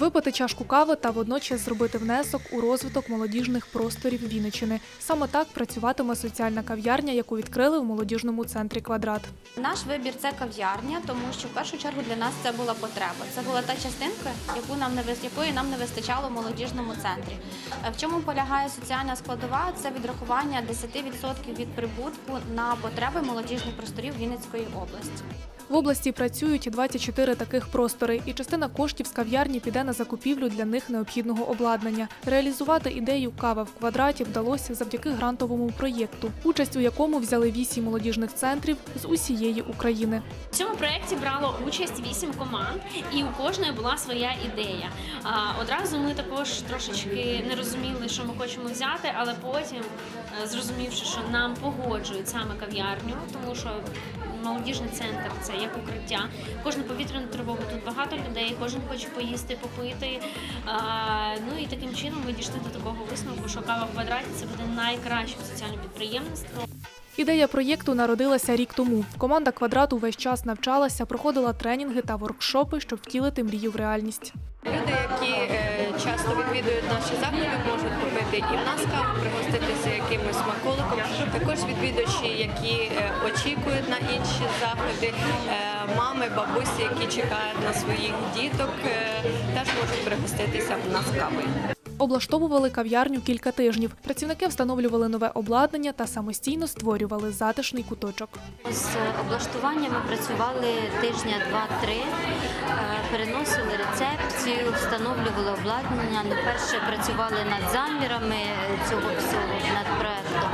Випити чашку кави та водночас зробити внесок у розвиток молодіжних просторів Вінничини. Саме так працюватиме соціальна кав'ярня, яку відкрили в молодіжному центрі Квадрат. Наш вибір це кав'ярня, тому що в першу чергу для нас це була потреба. Це була та частинка, яку нам не якої нам не вистачало в молодіжному центрі. Е, В чому полягає соціальна складова? Це відрахування 10% від прибутку на потреби молодіжних просторів Вінницької області. В області працюють 24 таких простори, і частина коштів з кав'ярні піде на закупівлю для них необхідного обладнання. Реалізувати ідею кава в квадраті вдалося завдяки грантовому проєкту, участь у якому взяли вісім молодіжних центрів з усієї України. В цьому проєкті брало участь вісім команд, і у кожної була своя ідея. Одразу ми також трошечки не розуміли, що ми хочемо взяти, але потім, е, зрозумівши, що нам погоджують саме кав'ярню, тому що молодіжний центр це як укриття. Кожну повітряну тривогу тут багато людей, кожен хоче поїсти, попити. А, Ну і таким чином ми дійшли до такого висновку, що кава в квадраті це буде найкраще соціальне підприємництво. Ідея проєкту народилася рік тому. Команда квадрату весь час навчалася, проходила тренінги та воркшопи, щоб втілити мрію в реальність. Люди, які е, часто відвідують наші заходи, можуть купити і в нас каву, пригоститися якимось смаколиком. Також відвідувачі, які е, очікують на інші заходи, е, мами, бабусі, які чекають на своїх діток, е, теж можуть пригоститися в нас кавою. Облаштовували кав'ярню кілька тижнів. Працівники встановлювали нове обладнання та самостійно створювали затишний куточок. З облаштуванням ми працювали тижня два-три, е, переносили рецепцію, встановлювали обладнання. Ну, перше працювали над замірами цього всього над проектом.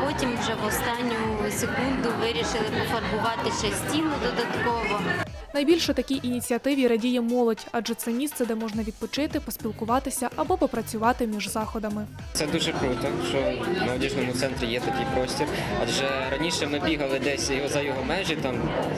Потім вже в останню секунду вирішили пофарбувати ще стіну додатково. Найбільше такій ініціативі радіє молодь, адже це місце, де можна відпочити, поспілкуватися або попрацювати між заходами. Це дуже круто, що в молодіжному центрі є такий простір. Адже раніше ми бігали десь за його межі, там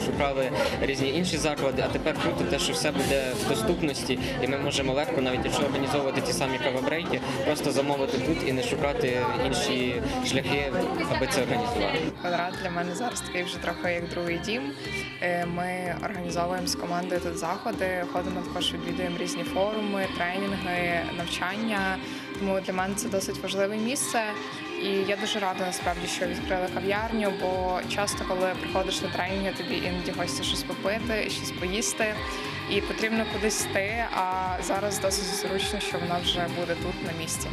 шукали різні інші заклади, а тепер круто те, що все буде в доступності, і ми можемо легко, навіть якщо організовувати ті самі кавабрейки, просто замовити тут і не шукати інші шляхи, аби це організувати. Квадрат для мене зараз такий вже трохи як другий дім. Е, Ми організовуємо з командою тут заходи, ходимо також відвідуємо різні форуми, тренінги, навчання. Тому для мене це досить важливе місце. І я дуже рада насправді, що відкрили кав'ярню, бо часто, коли приходиш на тренінги, тобі іноді хочеться щось попити, щось поїсти, і потрібно кудись йти. А зараз досить зручно, що вона вже буде тут на місці.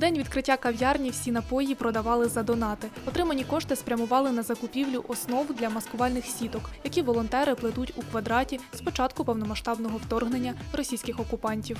День відкриття кав'ярні всі напої продавали за донати. Отримані кошти спрямували на закупівлю основ для маскувальних сіток, які волонтери плетуть у квадраті з початку повномасштабного вторгнення російських окупантів.